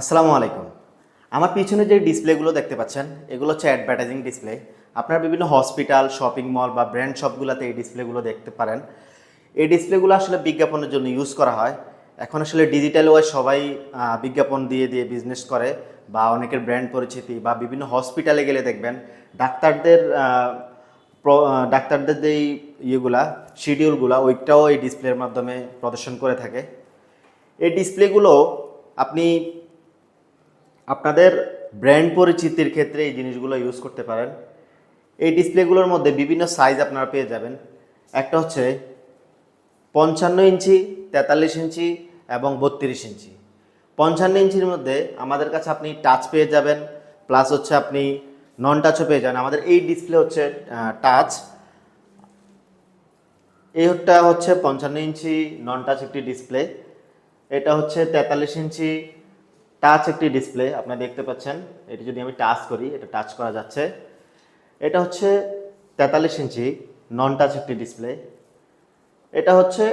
আসসালামু আলাইকুম। আমার পিছনে যে ডিসপ্লেগুলো দেখতে পাচ্ছেন, এগুলো হচ্ছে অ্যাডভার্টাইজিং ডিসপ্লে আপনার বিভিন্ন হসপিটাল শপিং মল বা ব্র্যান্ড শপগুলোতে এই ডিসপ্লেগুলো দেখতে পারেন। এই ডিসপ্লেগুলো আসলে বিজ্ঞাপনের জন্য ইউজ করা হয়। এখন আসলে ডিজিটাল ওয়াই সবাই বিজ্ঞাপন দিয়ে দিয়ে বিজনেস করে বা অনেকের ব্র্যান্ড পরিচিতি বা বিভিন্ন হসপিটালে গেলে দেখবেন, ডাক্তারদের ডাক্তারদের যেই ইয়েগুলা শিডিউলগুলা ওইটাও এই ডিসপ্লের মাধ্যমে প্রদর্শন করে থাকে। এই ডিসপ্লেগুলো আপনি আপনাদের ব্র্যান্ড পরিচিতির ক্ষেত্রে এই জিনিসগুলো ইউজ করতে পারেন। এই ডিসপ্লেগুলোর মধ্যে বিভিন্ন সাইজ আপনারা পেয়ে যাবেন। একটা হচ্ছে পঞ্চান্ন ইঞ্চি, তেতাল্লিশ ইঞ্চি এবং বত্রিশ ইঞ্চি। পঞ্চান্ন ইঞ্চির মধ্যে আমাদের কাছে আপনি টাচ পেয়ে যাবেন প্লাস হচ্ছে আপনি নন টাচও পেয়ে যাবেন। আমাদের এই ডিসপ্লে হচ্ছে টাচ এইটা হচ্ছে পঞ্চান্ন ইঞ্চি নন টাচ একটি ডিসপ্লে এটা হচ্ছে তেতাল্লিশ ইঞ্চি টাচ একটি ডিসপ্লে আপনারা দেখতে পাচ্ছেন। এটি যদি আমি টাচ করি, এটা টাচ করা যাচ্ছে। এটা হচ্ছে তেতাল্লিশ ইঞ্চি নন টাচ একটি ডিসপ্লে এটা হচ্ছে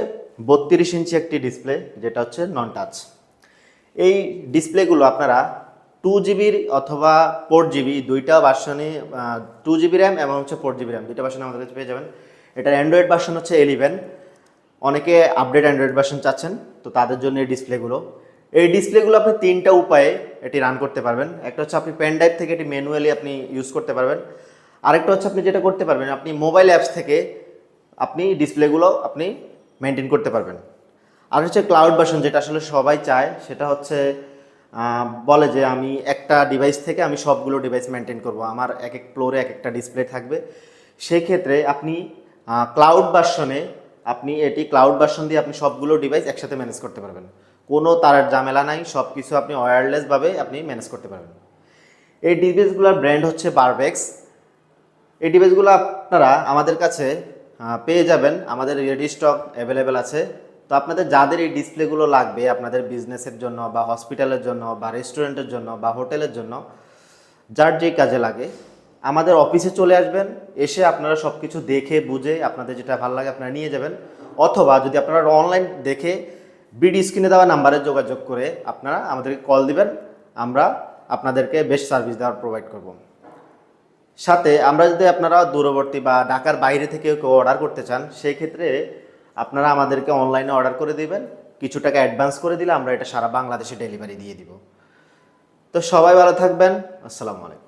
বত্রিশ ইঞ্চি একটি ডিসপ্লে যেটা হচ্ছে নন টাচ এই ডিসপ্লেগুলো আপনারা টু জিবির অথবা ফোর জিবি দুইটা ভার্সনে টু জিবি র্যাম এবং হচ্ছে ফোর জিবি র্যাম দুইটা ভার্সনে আমাদের কাছে পেয়ে যাবেন। এটার অ্যান্ড্রয়েড ভার্সন হচ্ছে এলিভেন অনেকে আপডেট অ্যান্ড্রয়েড ভার্সন চাচ্ছেন, তো তাদের জন্য এই ডিসপ্লেগুলো এই ডিসপ্লেগুলো আপনি তিনটা উপায়ে এটি রান করতে পারবেন। একটা হচ্ছে আপনি পেন ড্রাইভ থেকে এটি ম্যানুয়ালি আপনি ইউজ করতে পারবেন। আরেকটা হচ্ছে আপনি যেটা করতে পারবেন, আপনি মোবাইল অ্যাপস থেকে আপনি ডিসপ্লেগুলো আপনি মেনটেন করতে পারবেন। আর হচ্ছে ক্লাউড ভার্সন যেটা আসলে সবাই চায়, সেটা হচ্ছে বলে যে আমি একটা ডিভাইস থেকে আমি সবগুলো ডিভাইস মেনটেন করব। আমার এক এক ফ্লোরে এক একটা ডিসপ্লে থাকবে সেই ক্ষেত্রে আপনি ক্লাউড ভার্সনে আপনি এটি ক্লাউড ভার্সন দিয়ে আপনি সবগুলো ডিভাইস একসাথে ম্যানেজ করতে পারবেন। কোনো তার ঝামেলা নাই সব কিছু আপনি ওয়্যারলেসভাবে আপনি ম্যানেজ করতে পারবেন। এই ডিভাইসগুলোর ব্র্যান্ড হচ্ছে বারবেক্স এই ডিভাইসগুলো আপনারা আমাদের কাছে পেয়ে যাবেন। আমাদের রেডি স্টক অ্যাভেলেবেল আছে। তো আপনাদের যাদের এই ডিসপ্লেগুলো লাগবে, আপনাদের বিজনেসের জন্য বা হসপিটালের জন্য বা রেস্টুরেন্টের জন্য বা হোটেলের জন্য, যার যেই কাজে লাগে, আমাদের অফিসে চলে আসবেন। এসে আপনারা সব কিছু দেখে, বুঝে আপনাদের যেটা ভালো লাগে আপনারা নিয়ে যাবেন। অথবা যদি আপনারা অনলাইন দেখে বিডি স্ক্রিনে দেওয়া নাম্বারে যোগাযোগ করে আপনারা আমাদেরকে কল দিবেন। আমরা আপনাদেরকে বেস্ট সার্ভিস দেওয়ার প্রোভাইড করব। সাথে আমরা যদি আপনারা দূরবর্তী বা ঢাকার বাইরে থেকে কেউ অর্ডার করতে চান, সেই ক্ষেত্রে আপনারা আমাদেরকে অনলাইনে অর্ডার করে দিবেন। কিছু টাকা অ্যাডভান্স করে দিলে আমরা এটা সারা বাংলাদেশে ডেলিভারি দিয়ে দিব। তো সবাই ভালো থাকবেন। আসসালামু আলাইকুম।